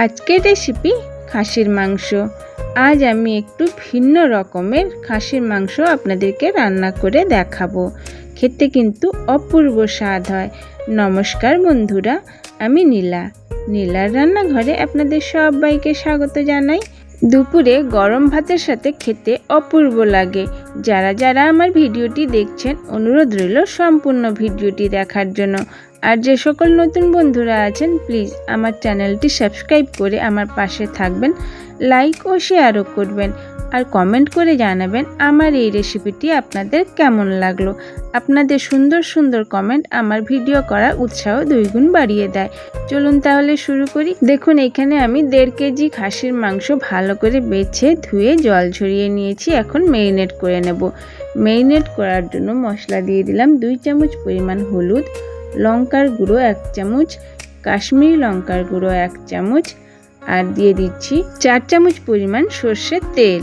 আজকের রেসিপি খাসির মাংস। আজ আমি একটু ভিন্ন রকমের খাসির মাংস আপনাদেরকে রান্না করে দেখাবো। খেতে কিন্তু অপূর্ব স্বাদ হয়। নমস্কার বন্ধুরা, আমি নীলা। নীলার রান্নাঘরে আপনাদের সবাইকে স্বাগত জানাই। দুপুরে গরম ভাতের সাথে খেতে অপূর্ব লাগে। যারা যারা আমার ভিডিওটি দেখছেন, অনুরোধ রইল সম্পূর্ণ ভিডিওটি দেখার জন্য। আর যে সকল নতুন বন্ধুরা আছেন প্লিজ আমার চ্যানেলটি সাবস্ক্রাইব করে আমার পাশে থাকবেন লাইক ও শেয়ারও করবেন, আর কমেন্ট করে জানাবেন আমার এই রেসিপিটি আপনাদের কেমন লাগল। আপনাদের সুন্দর সুন্দর কমেন্ট আমার ভিডিও করার উৎসাহ দুইগুণ বাড়িয়ে দেয়। চলুন তাহলে শুরু করি। দেখুন, এখানে আমি দেড় কেজি খাসির মাংস ভালো করে বেছে ধুয়ে জল ঝরিয়ে নিয়েছি। এখন মেরিনেট করে নেব। মেরিনেট করার জন্য মশলা দিয়ে দিলাম দুই চামচ পরিমাণ হলুদ লঙ্কার গুঁড়ো এক চামচ, কাশ্মীরি লঙ্কার গুঁড়ো এক চামচ, আর দিয়ে দিচ্ছি চার চামচ পরিমাণ সর্ষের তেল।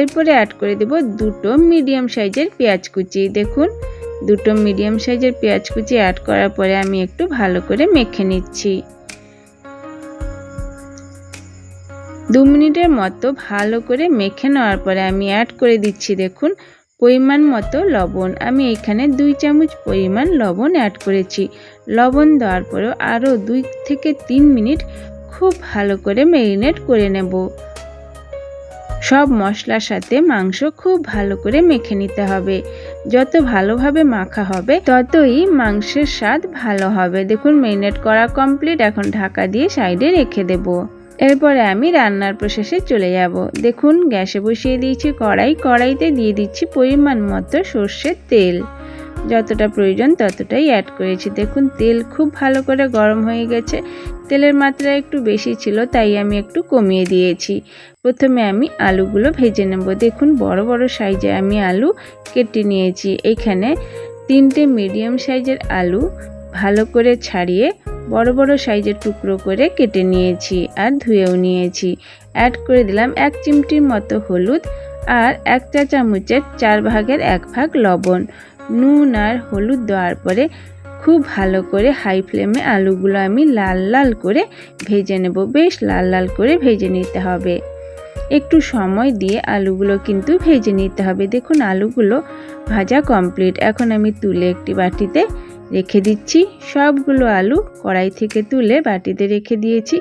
এরপরে অ্যাড করে দেব দুটো মিডিয়াম সাইজের পেঁয়াজ কুচি। দেখুন, দুটো মিডিয়াম সাইজের পেঁয়াজ কুচি অ্যাড করার পরে আমি একটু ভালো করে মেখে নিচ্ছি। দু মিনিটের মতো ভালো করে মেখে নেওয়ার পরে আমি অ্যাড করে দিচ্ছি, দেখুন পরিমাণ মতো লবণ। আমি এখানে দুই চামচ পরিমাণ লবণ অ্যাড করেছি। লবণ দেওয়ার পরেও আরও দুই থেকে তিন মিনিট খুব ভালো করে মেরিনেট করে নেব। সব মশলার সাথে মাংস খুব ভালো করে মেখে নিতে হবে। যত ভালোভাবে মাখা হবে, ততই মাংসের স্বাদ ভালো হবে। দেখুন মেরিনেট করা কমপ্লিট এখন ঢাকা দিয়ে সাইডে রেখে দেব। এরপরে আমি রান্নার প্রসেসে চলে যাব। দেখুন, গ্যাসে বসিয়ে দিয়েছি কড়াই। কড়াইতে দিয়ে দিচ্ছি পরিমাণ মতো সর্ষের তেল। যতটা প্রয়োজন ততটাই অ্যাড করেছি। দেখুন, তেল খুব ভালো করে গরম হয়ে গেছে। তেলের মাত্রা একটু বেশি ছিল, তাই আমি একটু কমিয়ে দিয়েছি। প্রথমে আমি আলুগুলো ভেজে নেব। দেখুন, বড় বড় সাইজে আমি আলু কেটে নিয়েছি। এখানে তিনটে মিডিয়াম সাইজের আলু ভালো করে ছাড়িয়ে বড় বড় সাইজের টুকরো করে কেটে নিয়েছি আর ধুয়েও নিয়েছি। অ্যাড করে দিলাম এক চিমটির মতো হলুদ আর এক চা চামচের চার ভাগের এক ভাগ লবণ। নুন আর হলুদ দেওয়ার পরে খুব ভালো করে হাই ফ্লেমে আলুগুলো আমি লাল লাল করে ভেজে নেব। বেশ লাল লাল করে ভেজে নিতে হবে। একটু সময় দিয়ে আলুগুলো কিন্তু ভেজে নিতে হবে। দেখুন আলুগুলো ভাজা কমপ্লিট এখন আমি তুলে একটি বাটিতে রেখে দিচ্ছি। সবগুলো আলু কড়াই থেকে তুলে বাটিতে রেখে দিয়েছি।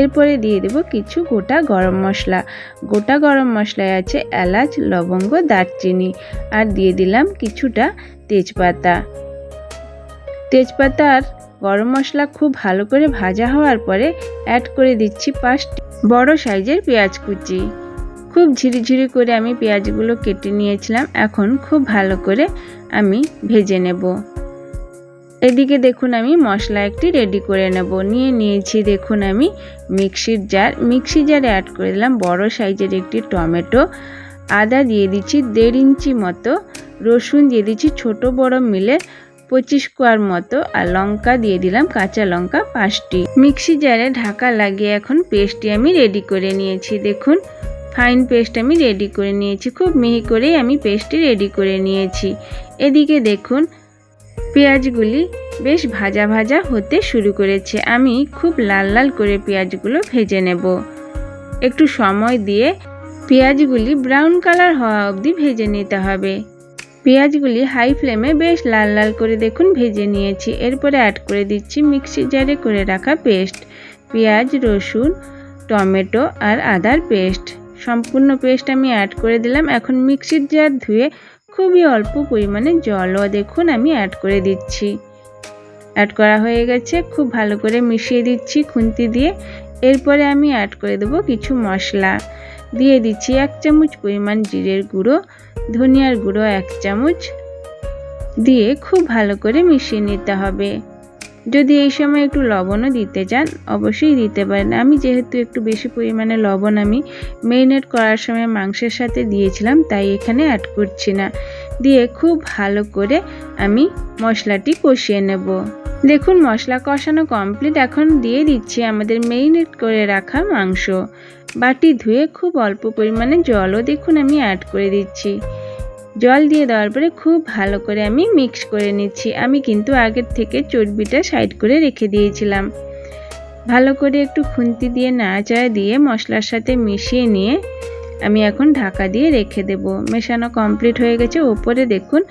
এরপরে দিয়ে দেব কিছু গোটা গরম মশলা। গোটা গরম মশলায় আছে এলাচ, লবঙ্গ, দারচিনি। আর দিয়ে দিলাম কিছুটা তেজপাতা। তেজপাতা আর গরম মশলা খুব ভালো করে ভাজা হওয়ার পরে অ্যাড করে দিচ্ছি পাঁচটি বড় সাইজের পেঁয়াজ কুচি। খুব ঝিরিঝিরি করে আমি পেঁয়াজগুলো কেটে নিয়েছিলাম। এখন খুব ভালো করে আমি ভেজে নেব। এদিকে দেখুন আমি মশলা একটি রেডি করে নেব। নিয়ে নিয়েছি দেখুন আমি মিক্সির জার মিক্সি জারে অ্যাড করে দিলাম বড় সাইজের একটি টমেটো। আদা দিয়ে দিচ্ছি দেড় ইঞ্চি মতো। রসুন দিয়ে দিচ্ছি ছোট বড় মিলে পঁচিশ কোয়ার মতো। আর লঙ্কা দিয়ে দিলাম কাঁচা লঙ্কা পাঁচটি। মিক্সি জারে ঢাকা লাগিয়ে এখন পেস্টটি আমি রেডি করে নিয়েছি। দেখুন ফাইন পেস্ট আমি রেডি করে নিয়েছি। খুব মিহি করেই আমি পেস্টটি রেডি করে নিয়েছি। এদিকে দেখুন পেঁয়াজগুলি বেশ ভাজা ভাজা হতে শুরু করেছে। আমি খুব লাল লাল করে পেঁয়াজগুলো ভেজে নেব। একটু সময় দিয়ে পেঁয়াজগুলি ব্রাউন কালার হওয়া অবধি ভেজে নিতে হবে। পেঁয়াজগুলি হাই ফ্লেমে বেশ লাল লাল করে দেখুন ভেজে নিয়েছি। এরপরে অ্যাড করে দিচ্ছি মিক্সি জারে করে রাখা পেস্ট পেঁয়াজ, রসুন, টমেটো আর আদার পেস্ট সম্পূর্ণ পেস্ট আমি অ্যাড করে দিলাম। এখন মিক্সির জার ধুয়ে খুবই অল্প পরিমাণে জলও দেখুন আমি অ্যাড করে দিচ্ছি। অ্যাড করা হয়ে গেছে, খুব ভালো করে মিশিয়ে দিচ্ছি খুন্তি দিয়ে। এরপরে আমি অ্যাড করে দেবো কিছু মশলা। দিয়ে দিচ্ছি এক চামচ পরিমাণ জিরের গুঁড়ো, ধনিয়ার গুঁড়ো এক চামচ। দিয়ে খুব ভালো করে মিশিয়ে নিতে হবে। যদি এই সময় একটু লবণও দিতে চান, অবশ্যই দিতে পারেন। আমি যেহেতু একটু বেশি পরিমাণে লবণ আমি মেরিনেট করার সময় মাংসের সাথে দিয়েছিলাম, তাই এখানে অ্যাড করছি না। দিয়ে খুব ভালো করে আমি মশলাটি কষিয়ে নেব। দেখুন, মশলা কষানো কমপ্লিট এখন দিয়ে দিচ্ছি আমাদের মেরিনেট করে রাখা মাংস। বাটি ধুয়ে খুব অল্প পরিমাণে জলও দেখুন আমি অ্যাড করে দিচ্ছি। জল দিয়ে দেওয়ার পরে খুব ভালো করে আমি মিক্স করে নিচ্ছি। আমি কিন্তু আগের থেকে চর্বিটা সাইড করে রেখে দিয়েছিলাম। ভালো করে একটু খুন্তি দিয়ে নাড়াচাড়া দিয়ে মশলার সাথে মিশিয়ে নিয়ে আমি এখন ঢাকা দিয়ে রেখে দেব। মেশানো কমপ্লিট হয়ে গেছে। ওপরে দেখুন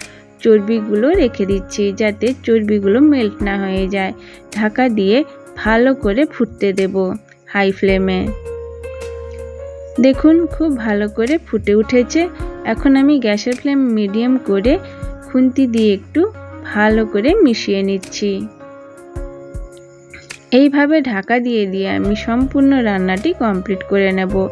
চর্বিগুলো রেখে দিচ্ছি যাতে চর্বিগুলো মেল্ট না হয়ে যায়। ঢাকা দিয়ে ভালো করে ফুটতে দেব হাই ফ্লেমে দেখুন খুব ভালো করে ফুটে উঠেছে। এখন আমি গ্যাসের ফ্লেম মিডিয়াম করে খুন্তি দিয়ে একটু ভালো করে মিশিয়ে নিচ্ছি। এইভাবে ঢাকা দিয়ে দিয়ে আমি সম্পূর্ণ রান্নাটি কমপ্লিট করে নেব।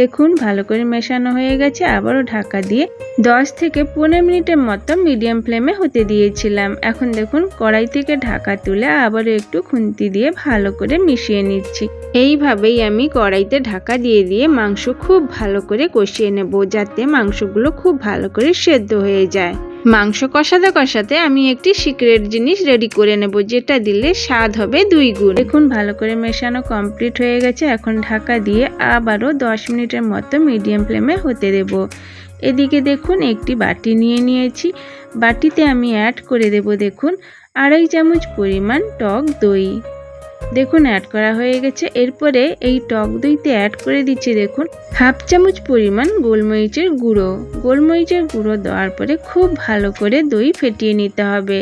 দেখুন, ভালো করে মেশানো হয়ে গেছে। আবারও ঢাকা দিয়ে 10 থেকে পনেরো মিনিটের মতো মিডিয়াম ফ্লেমে হতে দিয়েছিলাম। এখন দেখুন, কড়াই থেকে ঢাকা তুলে আবারও একটু খুন্তি দিয়ে ভালো করে মিশিয়ে নিচ্ছি। এইভাবেই আমি কড়াইতে ঢাকা দিয়ে দিয়ে মাংস খুব ভালো করে কষিয়ে নেব, যাতে মাংসগুলো খুব ভালো করে সেদ্ধ হয়ে যায়। মাংস কষাতে কষাতে আমি একটি সিক্রেট জিনিস রেডি করে নেব, যেটা দিলে স্বাদ হবে দুই গুণ। দেখুন, ভালো করে মেশানো কমপ্লিট হয়ে গেছে। এখন ঢাকা দিয়ে আবারও দশ মিনিটের মতো মিডিয়াম ফ্লেমে হতে দেব। এদিকে দেখুন, একটি বাটি নিয়ে নিয়েছি। বাটিতে আমি অ্যাড করে দেব, দেখুন, আড়াই চামচ পরিমাণ টক দই। দেখুন অ্যাড করা হয়ে গেছে। এরপরে এই টক দইতে অ্যাড করে দিচ্ছি, দেখুন হাফ চামচ পরিমাণ গোলমরিচের গুঁড়ো। গোলমরিচের গুঁড়ো দেওয়ার পরে খুব ভালো করে দই ফেটিয়ে নিতে হবে।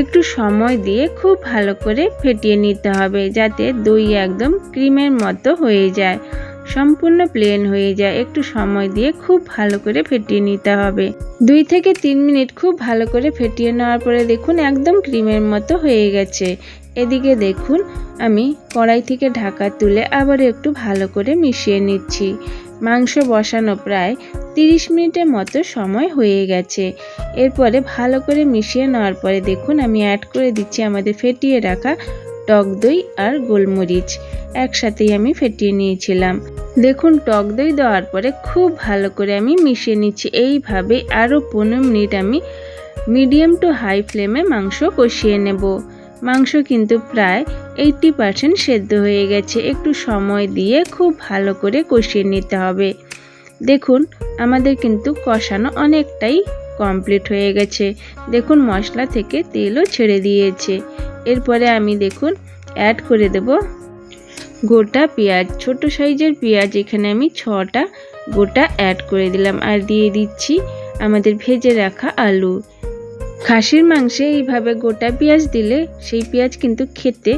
একটু সময় দিয়ে খুব ভালো করে ফেটিয়ে নিতে হবে, যাতে দই একদম ক্রিমের মতো হয়ে যায়, সম্পূর্ণ প্লেন হয়ে যায়। একটু সময় দিয়ে খুব ভালো করে ফেটিয়ে নিতে হবে। দুই থেকে তিন মিনিট খুব ভালো করে ফেটিয়ে নেওয়ার পরে দেখুন, একদম ক্রিমের মতো হয়ে গেছে। এদিকে দেখুন, আমি কড়াই থেকে ঢাকা তুলে আবার একটু ভালো করে মিশিয়ে নিচ্ছি। মাংস বসানো প্রায় তিরিশ মিনিটের মতো সময় হয়ে গেছে। এরপরে ভালো করে মিশিয়ে নেওয়ার পরে দেখুন, আমি অ্যাড করে দিচ্ছি আমাদের ফেটিয়ে রাখা টক দই আর গোলমরিচ। একসাথেই আমি ফেটিয়ে নিয়েছিলাম। দেখুন, টক দই দেওয়ার পরে খুব ভালো করে আমি মিশিয়ে নিচ্ছি। এইভাবে আরও পনেরো মিনিট আমি মিডিয়াম টু হাই ফ্লেমে মাংস কষিয়ে নেব। মাংস কিন্তু প্রায় এইটটি পার্সেন্ট সেদ্ধ হয়ে গেছে। একটু সময় দিয়ে খুব ভালো করে কষিয়ে নিতে হবে। দেখুন, আমাদের কিন্তু কষানো অনেকটাই কমপ্লিট হয়ে গেছে। দেখুন, মশলা থেকে তেলও ছেড়ে দিয়েছে। এরপরে আমি দেখুন অ্যাড করে দেব গোটা পেঁয়াজ। ছোট সাইজের পেঁয়াজ এখানে আমি ছটা গোটা অ্যাড করে দিলাম। আর দিয়ে দিচ্ছি আমাদের ভেজে রাখা আলু। খাসির মাংসে এইভাবে গোটা পেঁয়াজ দিলে সেই পেঁয়াজ কিন্তু খেতে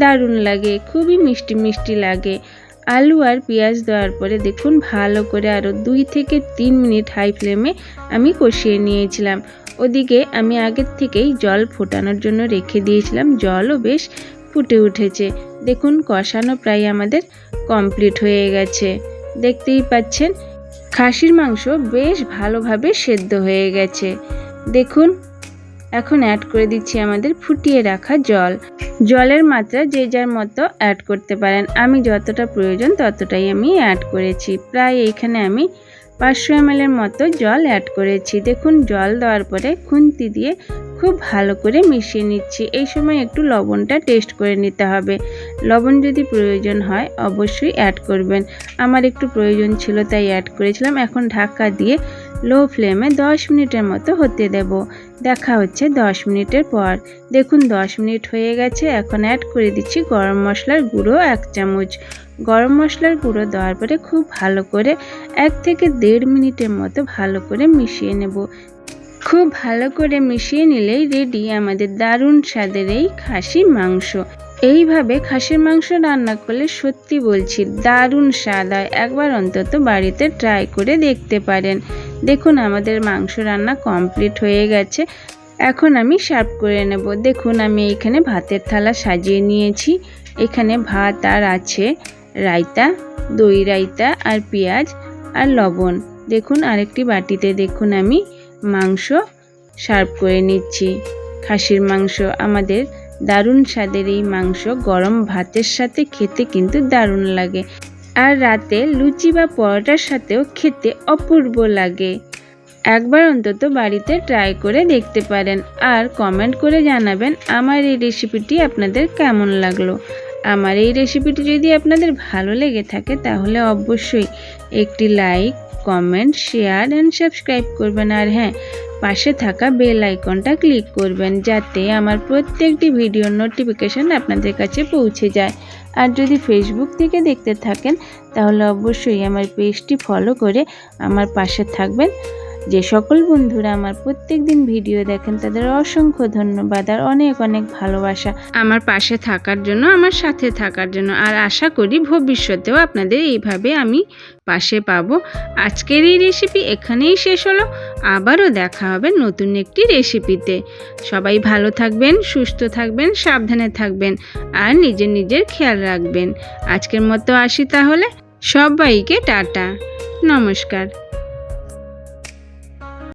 দারুণ লাগে, খুবই মিষ্টি মিষ্টি লাগে। আলু আর পেঁয়াজ দেওয়ার পরে দেখুন ভালো করে আরও দুই থেকে তিন মিনিট হাই ফ্লেমে আমি কষিয়ে নিয়েছিলাম। ওদিকে আমি আগের থেকেই জল ফোটানোর জন্য রেখে দিয়েছিলাম, জলও বেশ ফুটে উঠেছে। দেখুন কষানো প্রায় আমাদের কমপ্লিট হয়ে গেছে। দেখতেই পাচ্ছেন, খাসির মাংস বেশ ভালোভাবে সেদ্ধ হয়ে গেছে। দেখুন এখন অ্যাড করে দিচ্ছি আমাদের ফুটিয়ে রাখা জল। জলের মাত্রা যে যার মতো অ্যাড করতে পারেন। আমি যতটা প্রয়োজন ততটাই আমি অ্যাড করেছি। প্রায় এইখানে আমি পাঁচশো এম এর মতো জল অ্যাড করেছি। দেখুন, জল দেওয়ার পরে খুন্তি দিয়ে খুব ভালো করে মিশিয়ে নিচ্ছি। এই সময় একটু লবণটা টেস্ট করে নিতে হবে। লবণ যদি প্রয়োজন হয়, অবশ্যই অ্যাড করবেন। আমার একটু প্রয়োজন ছিল, তাই অ্যাড করেছিলাম। এখন ঢাকা দিয়ে লো ফ্লেমে 10 মিনিটের মতো হতে দেব। দেখা হচ্ছে 10 মিনিটের পর। দেখুন 10 মিনিট হয়ে গেছে, এখন অ্যাড করে দিচ্ছি গরম মশলার গুঁড়ো এক চামচ। গরম মশলার গুঁড়ো দেওয়ার পরে খুব ভালো করে এক থেকে দেড় মিনিটের মতো ভালো করে মিশিয়ে নেব। খুব ভালো করে মিশিয়ে নিলেই রেডি আমাদের দারুণ স্বাদের এই খাসি মাংস। এইভাবে খাসির মাংস রান্না করলে সত্যি বলছি দারুণ স্বাদ হয়। একবার অন্তত বাড়িতে ট্রাই করে দেখতে পারেন। দেখুন, আমাদের মাংস রান্না কমপ্লিট হয়ে গেছে। এখন আমি সার্ভ করে নেব। দেখুন, আমি এখানে ভাতের থালা সাজিয়ে নিয়েছি। এখানে ভাত আর আছে রায়তা, দই রায়তা আর পেঁয়াজ আর লবণ। দেখুন, আরেকটি বাটিতে দেখুন, আমি মাংস সার্ভ করে নিচ্ছি। খাসির মাংস, আমাদের দারুণ স্বাদের এই মাংস। গরম ভাতের সাথে খেতে কিন্তু দারুণ লাগে। আর রাতে লুচি বা পরোটার সাথেও খেতে অপূর্ব লাগে। একবার অন্তত বাড়িতে ট্রাই করে দেখতে পারেন। আর কমেন্ট করে জানাবেন আমার এই রেসিপিটি আপনাদের কেমন লাগল। আমার এই রেসিপিটি যদি আপনাদের ভালো লেগে থাকে, তাহলে অবশ্যই একটি like comment share and subscribe করবেন। আর হ্যাঁ পাশে থাকা বেল আইকনটা ক্লিক করবেন, যাতে আমার প্রত্যেকটি ভিডিওর নোটিফিকেশান আপনাদের কাছে পৌঁছে যায়। আর যদি ফেসবুক থেকে দেখতে থাকেন, তাহলে অবশ্যই আমার পেজটি ফলো করে আমার পাশে থাকবেন। যে সকল বন্ধুরা আমার প্রত্যেক দিন ভিডিও দেখেন, তাদের অসংখ্য ধন্যবাদ আর অনেক অনেক ভালোবাসা। আমার পাশে থাকার জন্য, আমার সাথে থাকার জন্য আর আশা করি ভবিষ্যতেও আপনাদের এইভাবে আমি পাশে পাবো। আজকের এই রেসিপি এখানেই শেষ হলো। আবারও দেখা হবে নতুন একটি রেসিপিতে সবাই ভালো থাকবেন, সুস্থ থাকবেন, সাবধানে থাকবেন আর নিজের নিজের খেয়াল রাখবেন। আজকের মতো আসি তাহলে। সবাইকে টাটা। নমস্কার।